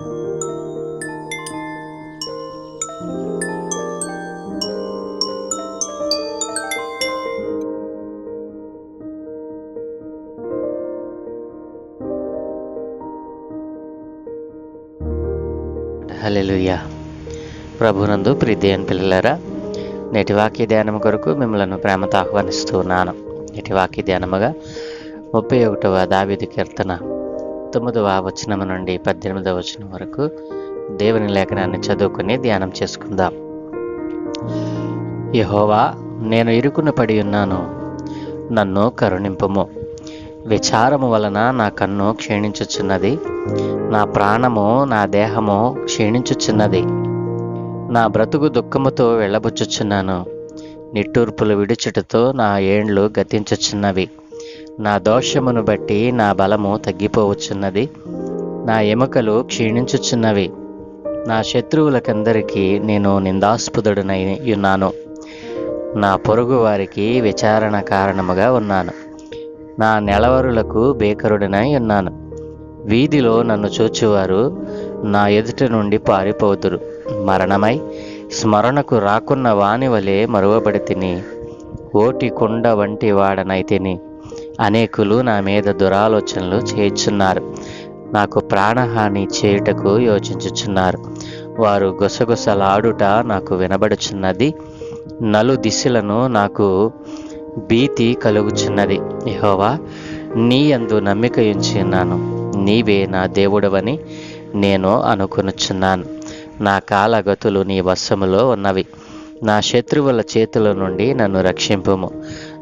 హల్లెలూయా. ప్రభునందు ప్రీతియన్ పిల్లలారా నేటి వాక్య ధ్యానం కొరకు మిమ్మలను ప్రేమతో ఆహ్వానిస్తూ ఉన్నాను. నేటి వాక్య ధ్యానముగా ముప్పై ఒకటవ దావిది కీర్తన పంతొమ్మిదవ వచనం నుండి పద్దెనిమిదవ వచనం వరకు దేవుని లేఖనాన్ని చదువుకుని ధ్యానం చేసుకుందాం. యహోవా నేను ఇరుకున పడి ఉన్నాను. నన్ను కరుణింపుము. విచారము వలన నా కన్ను క్షీణించుచున్నది. నా ప్రాణము నా దేహము క్షీణించుచున్నది. నా బ్రతుకు దుఃఖముతో వెళ్ళబుచ్చుచున్నాను. నిట్టూర్పులు విడుచుటతో నా ఏండ్లు గతించుచున్నవి. నా దోషమును బట్టి నా బలము తగ్గిపోవచ్చున్నది. నా ఎముకలు క్షీణించుచున్నవి. నా శత్రువులకందరికీ నేను నిందాస్పదుడనై ఉన్నాను నా పొరుగు వారికి విచారణ కారణముగా ఉన్నాను. నా నెలవరులకు బేకరుడినై ఉన్నాను వీధిలో నన్ను చూచువారు నా ఎదుట నుండి పారిపోతురు. మరణమై స్మరణకు రాకున్న వాని వలె మరువబడి తిని ఓటి కుండ వంటి వాడనైతిని అనేకులు నా మీద దురాలోచనలు చేయుచున్నారు. నాకు ప్రాణహాని చేయుటకు యోచించుచున్నారు. వారు గుసగుసలాడుట నాకు వినబడుచున్నది. నలు దిశలను నాకు భీతి కలుగుచున్నది. యహోవా నీ యందు నమ్మిక ఉంచున్నాను నీవే నా దేవుడవని నేను అనుకొనుచున్నాను. నా కాలగతులు నీ వశములో ఉన్నవి. నా శత్రువుల చేతుల నుండి నన్ను రక్షింపుము.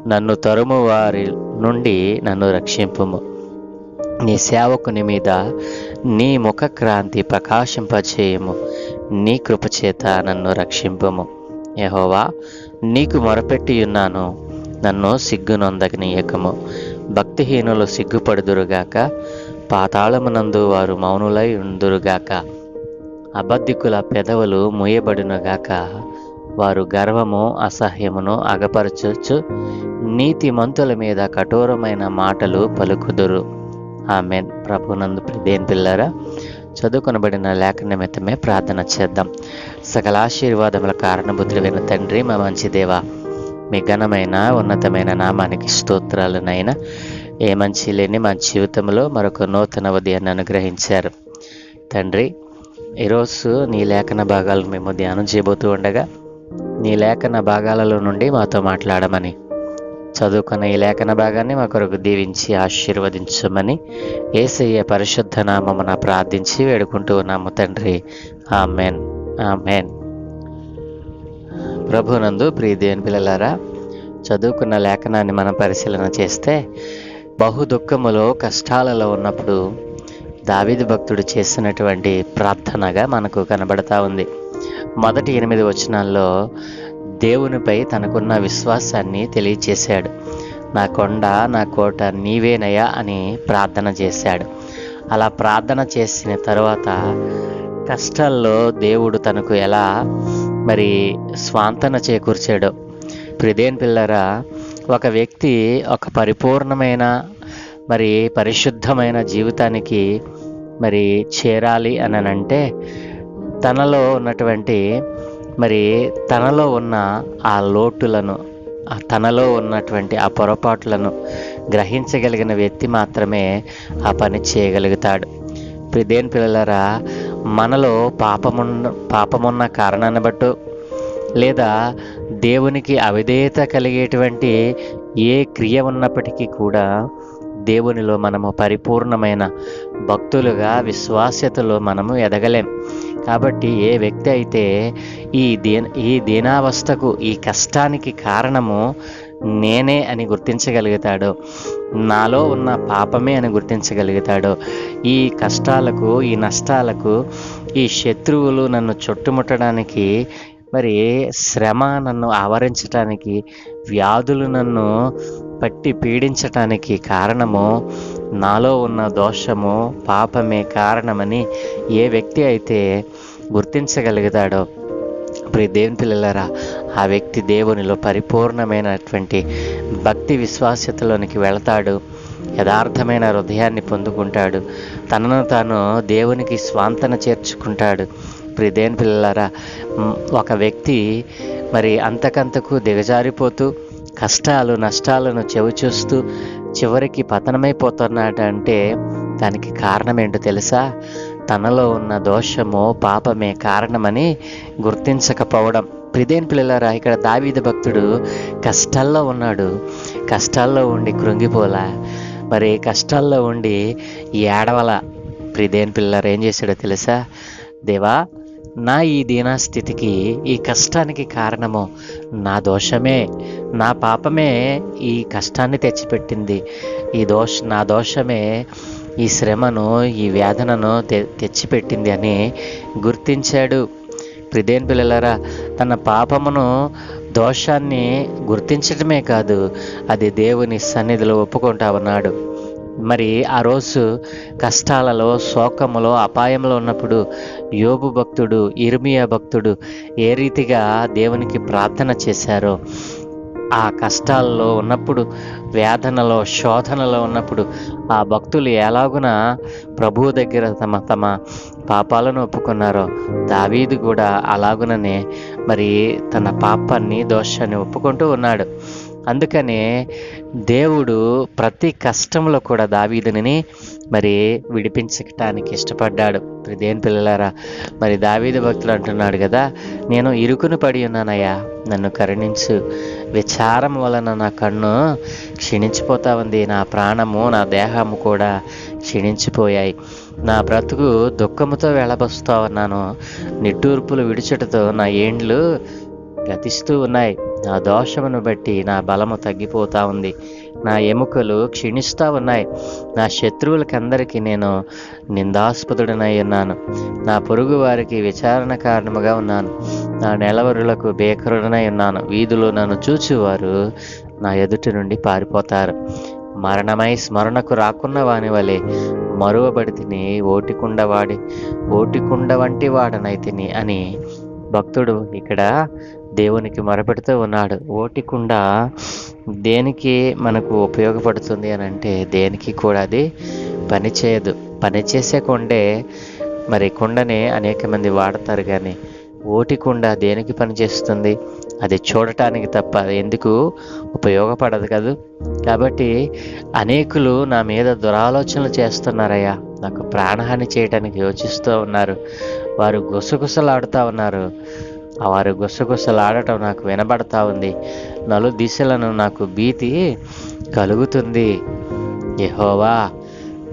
నన్ను తరుము వారి నుండి నన్ను రక్షింపుము. నీ సేవకుని మీద నీ ముఖక్రాంతి ప్రకాశింపచేయము. నీ కృపచేత నన్ను రక్షింపుము. యహోవా నీకు మొరపెట్టి ఉన్నాను నన్ను సిగ్గునొందగనీయకము భక్తిహీనులు సిగ్గుపడుదురుగాక. పాతాళమునందు వారు మౌనులై ఉందురుగాక. అబద్ధికుల పెదవులు మూయబడునుగాక. వారు గర్వము అసహ్యమును అగపరచచ్చు. నీతిమంతుల మీద కఠోరమైన మాటలు పలుకుదురు. ఆమె ప్రభునందు దేని పిల్లరా చదువుకొనబడిన లేఖ నిమిత్తమే ప్రార్థన చేద్దాం. సకల ఆశీర్వాదముల కారణబుద్ధుడైన తండ్రి మా మంచి దేవ మీ ఘనమైన ఉన్నతమైన నామానికి స్తోత్రాలనైనా ఏ మంచి లేని మా జీవితంలో మరొక నూతన ఉదయాన్ని అనుగ్రహించారు. తండ్రి ఈరోజు నీ లేఖన భాగాలను మేము ధ్యానం చేయబోతూ ఉండగా నీ లేఖన భాగాలలో నుండి మాతో మాట్లాడమని. చదువుకున్న ఈ లేఖన భాగాన్ని మా కొరకు దీవించి ఆశీర్వదించమని ఏసయ్య పరిశుద్ధ నామమున ప్రార్థించి వేడుకుంటూ ఉన్నాము తండ్రి. ఆమెన్. ఆమెన్. ప్రభునందు ప్రియదేవుని పిల్లలారా చదువుకున్న లేఖనాన్ని మనం పరిశీలన చేస్తే బహు దుఃఖములో కష్టాలలో ఉన్నప్పుడు దావిది భక్తుడు చేసినటువంటి ప్రార్థనగా మనకు కనబడతా ఉంది. మొదటి ఎనిమిది వచనాల్లో దేవునిపై తనకున్న విశ్వాసాన్ని తెలియచేశాడు. నా కొండ నా కోట నీవేనయ్యా అని ప్రార్థన చేశాడు. అలా ప్రార్థన చేసిన తర్వాత కష్టాల్లో దేవుడు తనకు ఎలా మరి స్వాంతన చేకూర్చాడో. ప్రిదేన్ పిల్లరా ఒక వ్యక్తి ఒక పరిపూర్ణమైన మరి పరిశుద్ధమైన జీవితానికి మరి చేరాలి అని అంటే తనలో ఉన్నటువంటి మరి తనలో ఉన్న ఆ లోటులను తనలో ఉన్నటువంటి ఆ పొరపాట్లను గ్రహించగలిగిన వ్యక్తి మాత్రమే ఆ పని చేయగలుగుతాడు. దేని పిల్లలరా మనలో పాపమున్న పాపమున్న కారణాన్ని బట్టు లేదా దేవునికి అవిధేయత కలిగేటువంటి ఏ క్రియ ఉన్నప్పటికీ కూడా దేవునిలో మనము పరిపూర్ణమైన భక్తులుగా విశ్వాస్యతలో మనము ఎదగలేం. కాబట్టి ఏ వ్యక్తి అయితే ఈ దీన ఈ దీనావస్థకు ఈ కష్టానికి కారణము నేనే అని గుర్తించగలుగుతాడు నాలో ఉన్న పాపమే అని గుర్తించగలుగుతాడు ఈ కష్టాలకు ఈ నష్టాలకు ఈ శత్రువులు నన్ను చుట్టుముట్టడానికి మరి శ్రమ నన్ను ఆవరించటానికి వ్యాధులు నన్ను పట్టి పీడించటానికి కారణము నాలో ఉన్న దోషము పాపమే కారణమని ఏ వ్యక్తి అయితే గుర్తించగలుగుతాడో. ప్రియ దేవుని పిల్లలరా ఆ వ్యక్తి దేవునిలో పరిపూర్ణమైనటువంటి భక్తి విశ్వాస్యతలోనికి వెళతాడు. యథార్థమైన హృదయాన్ని పొందుకుంటాడు. తనను తాను దేవునికి స్వాంతన చేర్చుకుంటాడు. ప్రిదేన్ పిల్లలారా ఒక వ్యక్తి మరి అంతకంతకు దిగజారిపోతూ కష్టాలు నష్టాలను చెవిచూస్తూ చివరికి పతనమైపోతున్నాడంటే దానికి కారణం ఏంటో తెలుసా? తనలో ఉన్న దోషము పాపమే కారణమని గుర్తించకపోవడం. ప్రిదేన్ పిల్లలారా ఇక్కడ దావీద భక్తుడు కష్టాల్లో ఉన్నాడు. కష్టాల్లో ఉండి కృంగిపోలా. మరి కష్టాల్లో ఉండి ఏడవల ప్రిదేన్ పిల్లలారా ఏం చేశాడో తెలుసా? దేవా నా ఈ దీనాస్థితికి ఈ కష్టానికి కారణము నా దోషమే నా పాపమే ఈ కష్టాన్ని తెచ్చిపెట్టింది. ఈ దోష నా దోషమే ఈ శ్రమను ఈ వేదనను తె తెచ్చిపెట్టింది అని గుర్తించాడు. ప్రిదేన్ పిల్లలారా తన పాపమును దోషాన్ని గుర్తించటమే కాదు అది దేవుని సన్నిధిలో ఒప్పుకుంటా ఉన్నాడు. మరి ఆ రోజు కష్టాలలో శోకములో అపాయంలో ఉన్నప్పుడు యోబు భక్తుడు ఇర్మియా భక్తుడు ఏ రీతిగా దేవునికి ప్రార్థన చేశారో ఆ కష్టాల్లో ఉన్నప్పుడు వేదనలో శోధనలో ఉన్నప్పుడు ఆ భక్తులు ఎలాగున ప్రభువు దగ్గర తమ తమ పాపాలను ఒప్పుకున్నారో దావీదు కూడా అలాగుననే మరి తన పాపాన్ని దోషాన్ని ఒప్పుకుంటూ ఉన్నాడు. అందుకనే దేవుడు ప్రతి కష్టంలో కూడా దావీదుని మరి విడిపించటానికి ఇష్టపడ్డాడు. మరి దేని పిల్లలారా మరి దావీదు భక్తులు అంటున్నాడు కదా నేను ఇరుకును పడి ఉన్నానయ్యా నన్ను కరుణించు విచారం వలన నా కన్ను క్షీణించిపోతా ఉంది నా ప్రాణము నా దేహము కూడా క్షీణించిపోయాయి. నా బ్రతుకు దుఃఖముతో వెళ్ళబస్తా ఉన్నాను. నిట్టూర్పులు విడిచటతో నా ఏండ్లు గతిస్తూ ఉన్నాయి. నా దోషమును బట్టి నా బలము తగ్గిపోతా ఉంది. నా ఎముకలు క్షీణిస్తూ ఉన్నాయి. నా శత్రువులకందరికీ నేను నిందాస్పదుడనై ఉన్నాను. నా పొరుగు వారికి విచారణ కారణముగా ఉన్నాను. నా నెలవరులకు బేకరుడనై ఉన్నాను. వీధిలో నన్ను చూచివారు నా ఎదుటి నుండి పారిపోతారు. మరణమై స్మరణకు రాకున్న వాని వలె మరువబడి తిని ఓటికుండ వాడి ఓటికుండ వంటి వాడనైతిని అని భక్తుడు ఇక్కడ దేవునికి మొరపెడుతూ ఉన్నాడు. ఓటికుండ దేనికి మనకు ఉపయోగపడుతుంది అని అంటే దేనికి కూడా అది పనిచేయదు పనిచేసే కొండే మరి కుండని అనేక మంది వాడతారు కానీ ఓటి కుండ దేనికి పనిచేస్తుంది అది చూడటానికి తప్ప ఎందుకు ఉపయోగపడదు కదా? కాబట్టి అనేకులు నా మీద దురాలోచనలు చేస్తున్నారయ్యా. నాకు ప్రాణహాని చేయడానికి యోచిస్తూ ఉన్నారు. వారు గుసగుసలాడుతూ ఉన్నారు. వారు గుసగుసలాడటం నాకు వినబడతా ఉంది. నలు దిశలను నాకు భీతి కలుగుతుంది. ఎహోవా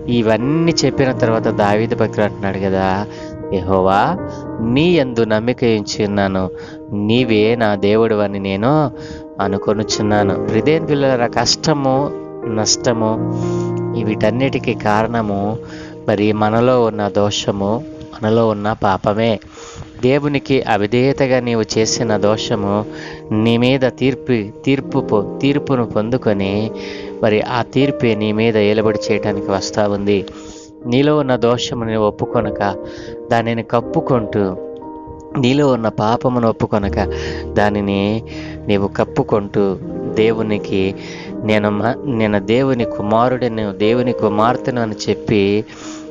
ఇవన్నీ చెప్పిన తర్వాత దావీద భక్తులు అంటున్నాడు కదా ఎహోవా నీ ఎందు నమ్మిక ఉంచి నీవే నా దేవుడు అని నేను అనుకొనుచున్నాను. హృదయం పిల్లల కష్టము నష్టము వీటన్నిటికీ కారణము మరి మనలో ఉన్న దోషము మనలో ఉన్న పాపమే. దేవునికి అవిధేయతగా నీవు చేసిన దోషము నీ మీద తీర్పు తీర్పు తీర్పును పొందుకొని మరి ఆ తీర్పే నీ మీద ఏలబడి చేయటానికి వస్తూ ఉంది. నీలో ఉన్న దోషముని ఒప్పుకొనక దానిని కప్పుకుంటూ నీలో ఉన్న పాపమును ఒప్పుకొనక దానిని నీవు కప్పుకుంటూ దేవునికి నేను మ- నేను దేవుని కుమారుడిని దేవుని కుమార్తెను అని చెప్పి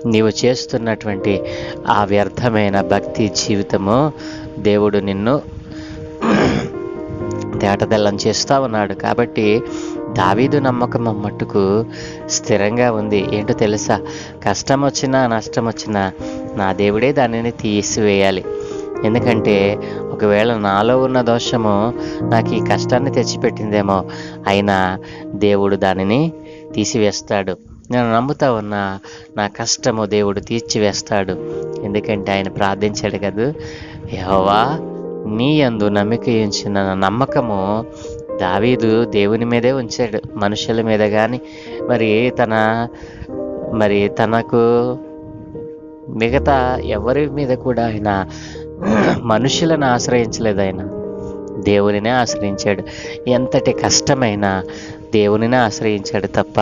నీవు చేస్తున్నటువంటి ఆ వ్యర్థమైన భక్తి జీవితము దేవుడు నిన్ను తేటతెల్లం చేస్తూ ఉన్నాడు. కాబట్టి దావీదు నమ్మకం మట్టుకు స్థిరంగా ఉంది. ఏంటో తెలుసా? కష్టం వచ్చినా నష్టం వచ్చినా నా దేవుడే దానిని తీసివేయాలి. ఎందుకంటే ఒకవేళ నాలో ఉన్న దోషము నాకు ఈ కష్టాన్ని తెచ్చిపెట్టిందేమో అయినా దేవుడు దానిని తీసివేస్తాడు. నేను నమ్ముతా ఉన్నా నా కష్టము దేవుడు తీర్చివేస్తాడు. ఎందుకంటే ఆయన ప్రార్థించాడు కదా. యహోవా నీ యందు నమ్మిక ఉంచిన నమ్మకము దావీదు దేవుని మీదే ఉంచాడు. మనుషుల మీద కానీ మరి తన మరి తనకు మిగతా ఎవరి మీద కూడా ఆయన మనుషులను ఆశ్రయించలేదు ఆయన. దేవునినే ఆశ్రయించాడు. ఎంతటి కష్టమైనా దేవునినే ఆశ్రయించాడు తప్ప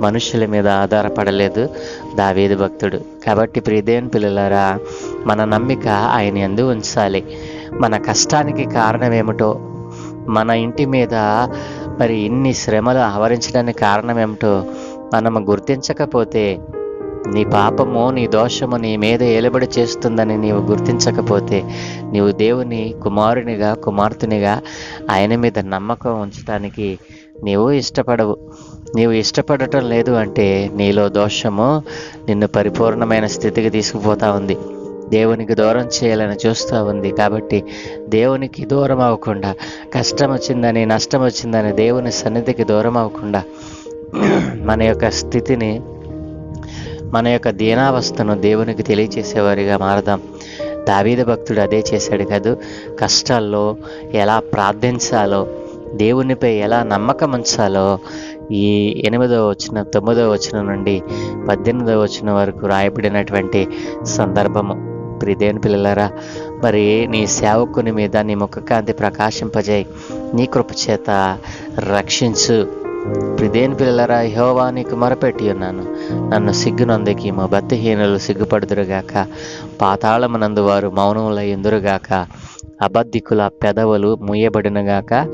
మనుషుల మీద ఆధారపడలేదు దావేది భక్తుడు. కాబట్టి ప్రియదేవుని పిల్లలారా మన నమ్మిక ఆయన ఎందు ఉంచాలి. మన కష్టానికి కారణం ఏమిటో మన ఇంటి మీద మరి ఇన్ని శ్రమలు ఆవరించడానికి కారణం ఏమిటో మనము గుర్తించకపోతే నీ పాపము నీ దోషము నీ మీద ఏలుబడి చేస్తుందని నీవు గుర్తించకపోతే నీవు దేవుని కుమారునిగా కుమార్తెనిగా ఆయన మీద నమ్మకం ఉంచడానికి నీవు ఇష్టపడవు. నీవు ఇష్టపడటం లేదు అంటే నీలో దోషము నిన్ను పరిపూర్ణమైన స్థితికి తీసుకుపోతా ఉంది. దేవునికి దూరం చేయాలని చూస్తూ ఉంది కాబట్టి దేవునికి దూరం అవ్వకుండా కష్టం వచ్చిందని నష్టం వచ్చిందని దేవుని సన్నిధికి దూరం అవ్వకుండా మన యొక్క స్థితిని మన యొక్క దీనావస్థను దేవునికి తెలియచేసేవారిగా మారదాం. దావీద భక్తుడు అదే చేశాడు కాదు కష్టాల్లో ఎలా ప్రార్థించాలో దేవునిపై ఎలా నమ్మకం ఉంచాలో ఈ ఎనిమిదవ వచ్చిన తొమ్మిదవ వచ్చిన నుండి పద్దెనిమిదవ వచ్చిన వరకు రాయబడినటువంటి సందర్భము. ప్రిదేని పిల్లలారా మరి నీ సేవకుని మీద నీ ముఖకాంతి ప్రకాశింపజేయి. నీ కృపచేత రక్షించు. ప్రిదేని పిల్లలారా యహోవా నీకు మొరపెట్టి ఉన్నాను. నన్ను సిగ్గునందుకి మా భక్తిహీనులు సిగ్గుపడుదురుగాక. పాతాళమునందు వారు మౌనములై ఎందురుగాక అబద్ధికుల పెదవులు ముయ్యబడినగాక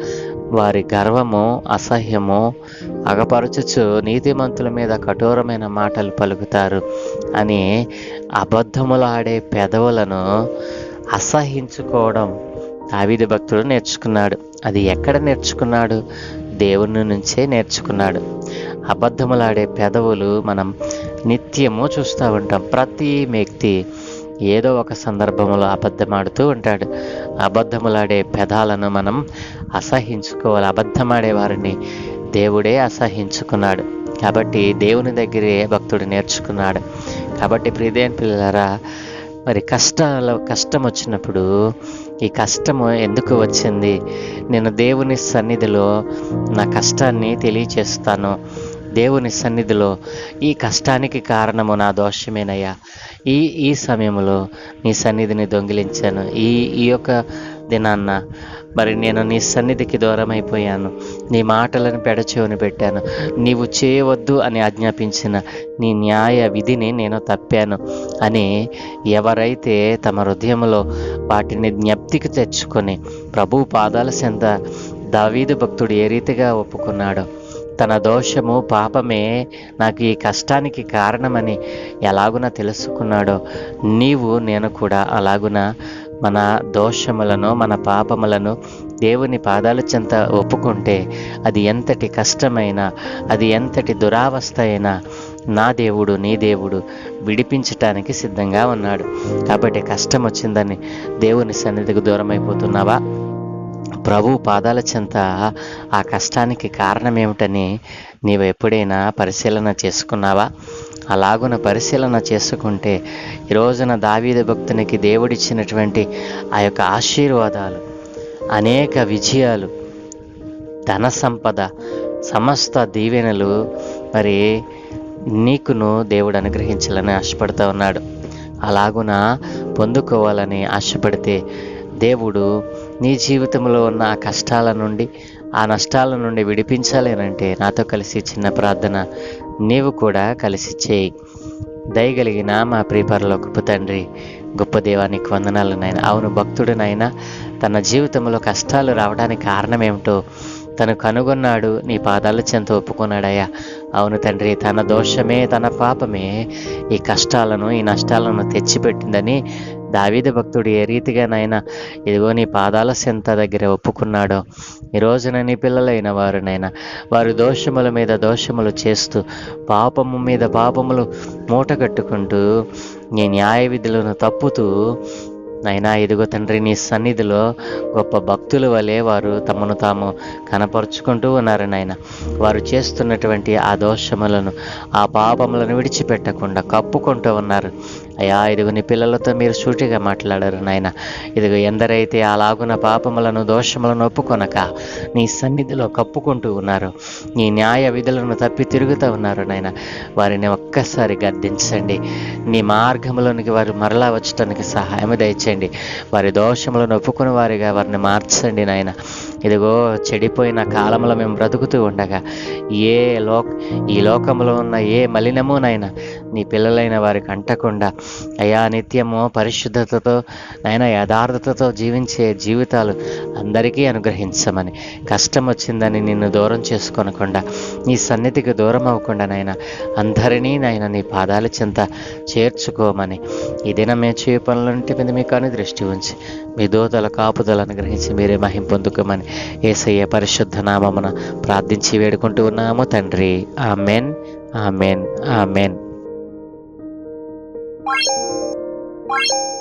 వారి గర్వము అసహ్యము అగపరచుచు నీతిమంతుల మీద కఠోరమైన మాటలు పలుకుతారు అని అబద్ధములాడే పెదవులను అసహించుకోవడం దావీదు భక్తుడు నేర్చుకున్నాడు. అది ఎక్కడ నేర్చుకున్నాడు? దేవుని నుంచే నేర్చుకున్నాడు. అబద్ధములాడే పెదవులు మనం నిత్యము చూస్తూ ఉంటాం. ప్రతి వ్యక్తి ఏదో ఒక సందర్భంలో అబద్ధమాడుతూ ఉంటాడు. అబద్ధములాడే పెదాలను మనం అసహించుకోవాలి. అబద్ధమాడే వారిని దేవుడే అసహించుకున్నాడు. కాబట్టి దేవుని దగ్గరే భక్తుడు నేర్చుకున్నాడు. కాబట్టి ప్రియదేని పిల్లరా మరి కష్టాల కష్టం వచ్చినప్పుడు ఈ కష్టము ఎందుకు వచ్చింది? నేను దేవుని సన్నిధిలో నా కష్టాన్ని తెలియచేస్తాను. దేవుని సన్నిధిలో ఈ కష్టానికి కారణము నా దోషమేనయ్యా. ఈ ఈ సమయంలో నీ సన్నిధిని దొంగిలించాను. ఈ ఈ యొక్క దినాన్న మరి నేను నీ సన్నిధికి దూరమైపోయాను. నీ మాటలను పెడచెవుని పెట్టాను. నీవు చేయవద్దు అని ఆజ్ఞాపించిన నీ న్యాయ విధిని నేను తప్పాను అని ఎవరైతే తమ హృదయంలో వాటిని జ్ఞప్తికి తెచ్చుకొని ప్రభు పాదాల చెంత దావీదు భక్తుడు ఏ రీతిగా ఒప్పుకున్నాడో తన దోషము పాపమే నాకు ఈ కష్టానికి కారణమని ఎలాగున తెలుసుకున్నాడో నీవు నేను కూడా అలాగున మన దోషములను మన పాపములను దేవుని పాదాల చెంత ఒప్పుకుంటే అది ఎంతటి కష్టమైనా అది ఎంతటి దురావస్థ అయినా నా దేవుడు నీ దేవుడు విడిపించటానికి సిద్ధంగా ఉన్నాడు. కాబట్టి కష్టం వచ్చిందని దేవుని సన్నిధికి దూరం అయిపోతున్నావా ప్రభు పాదాల చెంత ఆ కష్టానికి కారణం ఏమిటని నీవు ఎప్పుడైనా పరిశీలన చేసుకున్నావా? అలాగున పరిశీలన చేసుకుంటే ఈ రోజున దావీద భక్తునికి దేవుడిచ్చినటువంటి ఆ యొక్క ఆశీర్వాదాలు అనేక విజయాలు ధన సంపద సమస్త దీవెనలు మరి నీకును దేవుడు అనుగ్రహించాలని ఆశపడుతూ ఉన్నాడు. అలాగున పొందుకోవాలని ఆశపడితే దేవుడు నీ జీవితంలో ఉన్న ఆ కష్టాల నుండి ఆ నష్టాల నుండి విడిపించాలేనంటే నాతో కలిసి చిన్న ప్రార్థన నీవు కూడా కలిసి చేయి. దయగలిగిన మా ప్రియపరలోకపు తండ్రి గొప్ప దేవానికి వందనాలు నాయన. అవును భక్తుడునైనా తన జీవితంలో కష్టాలు రావడానికి కారణం ఏమిటో తను కనుగొన్నాడు నీ పాదాల చెంత ఒప్పుకున్నాడయ్యా. అవును తండ్రి తన దోషమే తన పాపమే ఈ కష్టాలను ఈ నష్టాలను తెచ్చిపెట్టిందని దావీద భక్తుడు ఏ రీతిగా నాయన ఇదిగో నీ పాదాల సింత దగ్గర ఒప్పుకున్నాడో ఈ నీ పిల్లలైన వారునైనా వారు దోషముల మీద దోషములు చేస్తూ పాపము మీద పాపములు మూట కట్టుకుంటూ నీ న్యాయ విధులను తప్పుతూ నైనా ఇదిగో తండ్రి నీ సన్నిధిలో గొప్ప భక్తుల వలె వారు తమను తాము కనపరుచుకుంటూ ఉన్నారు నాయన. వారు చేస్తున్నటువంటి ఆ దోషములను ఆ పాపములను విడిచిపెట్టకుండా కప్పుకుంటూ ఉన్నారు. అయ్యా ఇదిగో నీ పిల్లలతో మీరు సూటిగా మాట్లాడారు నాయన. ఇదిగో ఎందరైతే అలాగున పాపములను దోషములను ఒప్పుకొనక నీ సన్నిధిలో కప్పుకుంటూ ఉన్నారు నీ న్యాయ విధులను తప్పి తిరుగుతూ ఉన్నారు నాయన. వారిని ఒక్కసారి గద్దించండి. నీ మార్గంలోనికి వారు మరలా వచ్చటానికి సహాయం దయచేయండి. వారి దోషములను ఒప్పుకుని వారిగా వారిని మార్చండి నాయన. ఇదిగో చెడిపోయిన కాలంలో మేము బ్రతుకుతూ ఉండగా ఏ లోక ఈ లోకంలో ఉన్న ఏ మలినమునైనా నీ పిల్లలైన వారికి అంటకుండా అయా నిత్యము పరిశుద్ధతతో నైనా యథార్థతతో జీవించే జీవితాలు అందరికీ అనుగ్రహించమని. కష్టం వచ్చిందని నిన్ను దూరం చేసుకోనకుండా నీ సన్నిధికి దూరం అవ్వకుండా నైనా అందరినీ నాయన నీ పాదాల చింత చేర్చుకోమని. ఈ దినం మే చేయ పనులంటే మీద మీకు అని దృష్టి ఉంచి మీ దోతల కాపుదలను అనుగ్రహించి మీరే మహిం పొందుకోమని ఏసయ్య పరిశుద్ధ నామమున ప్రార్థించి వేడుకుంటూ ఉన్నాము తండ్రి. Amen amen amen. Bye.